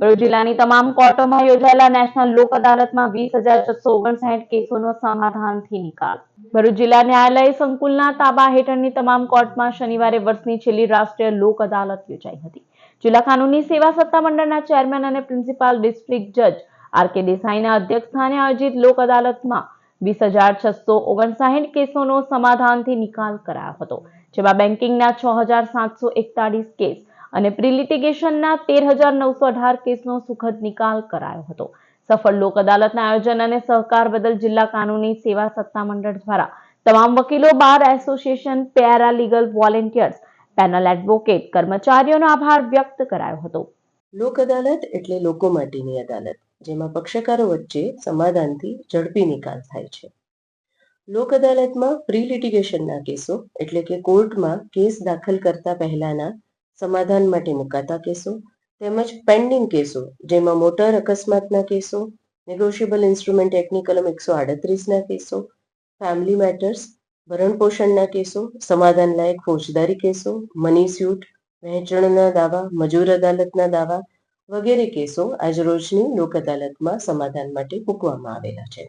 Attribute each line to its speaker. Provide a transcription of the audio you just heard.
Speaker 1: ભરૂચ જિલ્લાની તમામ કોર્ટોમાં યોજાયેલા નેશનલ લોક અદાલતમાં વીસ હજાર છસો ઓગણસાઠ કેસોનો સમાધાનથી નિકાલ. ભરૂચ જિલ્લા ન્યાયાલય સંકુલના તાબા હેઠળની તમામ કોર્ટમાં શનિવારે વર્ષની છેલ્લી રાષ્ટ્રીય લોક અદાલત યોજાઈ હતી. જિલ્લા કાનૂની સેવા સત્તામંડળના ચેરમેન અને પ્રિન્સિપાલ ડિસ્ટ્રિક્ટ જજ આર કે દેસાઈના અધ્યક્ષસ્થાને આયોજિત લોક અદાલતમાં વીસ હજાર છસો ઓગણસાઠ કેસોનો સમાધાનથી નિકાલ કરાયો હતો, જેમાં બેન્કિંગના છ હજાર સાતસો એકતાળીસ કેસ અને પ્રિલિટિગેશનના તેર હજાર નવસો અઢાર કેસનો સુખદ નિકાલ કરાયો હતો. સફળ લોક અદાલતના આયોજન અને સહકાર બદલ જિલ્લા કાનૂની સેવા સત્તામંડળ દ્વારા તમામ વકીલો, bar association para legal volunteers, panel advocate, કર્મચારીઓનો આભાર વ્યક્ત કરાયો હતો.
Speaker 2: લોક અદાલત એટલે લોકો માટેની અદાલત, જેમાં પક્ષકારો વચ્ચે સમાધાનથી ઝડપી નિકાલ થાય છે. લોક અદાલતમાં પ્રી લિટિગેશનના કેસો એટલે કે કોર્ટમાં કેસ દાખલ કરતા પહેલાના સમાધાન માટે મુકાતા કેસો તેમજ પેન્ડિંગ કેસો, જેમાં મોટર અકસ્માતના કેસો નેગોશિયેબલ ઇન્સ્ટ્રુમેન્ટ એક્ટની કલમ એકસો આડત્રીસના કેસો ફેમિલી મેટર્સ ભરણપોષણના કેસો, સમાધાન લાયક ફોજદારી કેસો મની સ્યુટ વહેંચણના દાવા, મજૂર અદાલતના દાવા વગેરે કેસો આજરોજની લોક અદાલતમાં સમાધાન માટે મૂકવામાં આવેલા છે.